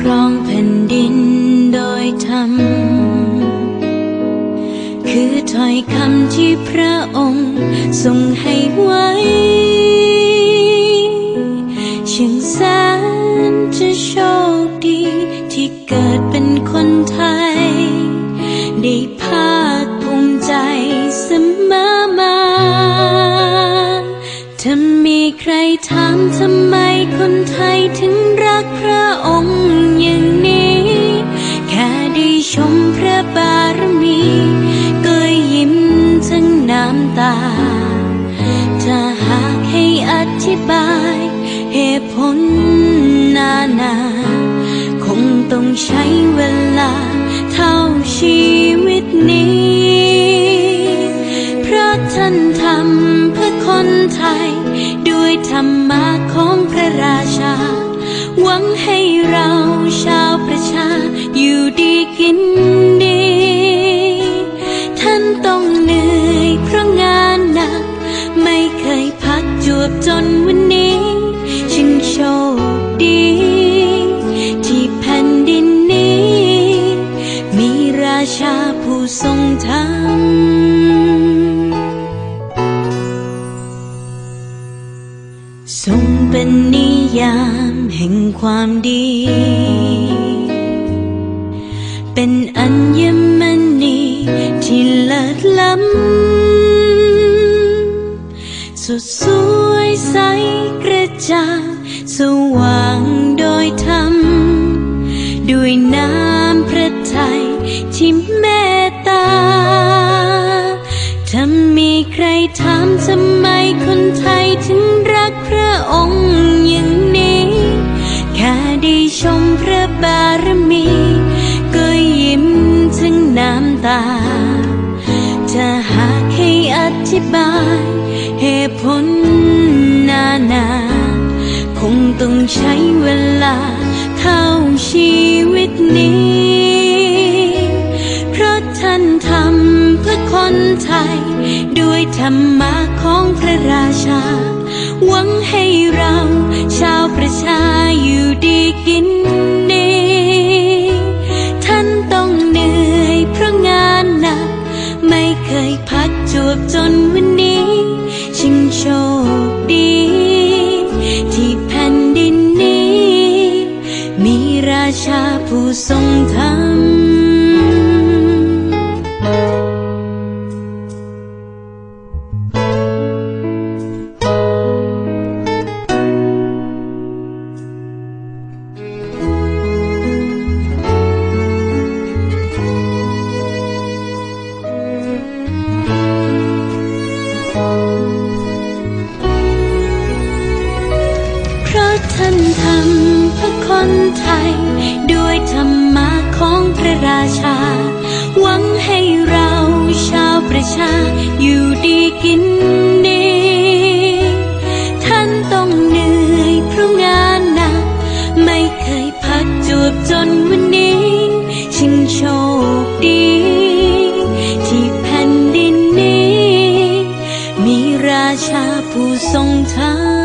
ครองแผ่นดินโดยธรรม คือถ้อยคำที่พระองค์ทรงให้ไว้ชิงแสนจะโชคดีที่เกิดเป็นคนไทย ได้ภาคภูมิใจเสมอมาถ้ามีใครถามทำไมคนไทยถึงรักพระองค์ เหตุผลนานา คงต้องใช้เวลาเท่าชีวิตนี้เพราะท่านทำเพื่อคนไทย ด้วยธรรมะของพระราชา หวังให้เราชาวประชาอยู่ดีกิน ทรงธรรมทรงเป็นนิยามแห่งความดี เป็นอัญมณีที่เลิศล้ำสดสวยใสกระจ่างสว่าง ถ้ามีใครถามทำไมคนไทยถึงรักพระองค์อย่างนี้ แค่ได้ชมพระบารมี ก็ยิ้มทั้งน้ำตาถ้าหากให้อธิบายเหตุผลนานา คงต้องใช้เวลา ไทย ด้วยธรรมะของพระราชา หวังให้เราชาวประชาอยู่ดีกินดีท่านต้องเหนื่อยเพราะงานหนัก ไม่เคยพักจวบจนวันนี้ชิงโชคดี ที่แผ่นดินนี้ มีราชาผู้ทรงธรรม นไทย ด้วยธรรมะของพระราชา หวังให้เราชาวประชาอยู่ดีกินดี ท่านต้องเหนื่อยเพราะงานหนัก ไม่เคยพักจวบจนวันนี้ชิงโชคดีที่แผ่นดินนี้ มีราชาผู้ทรงธรรม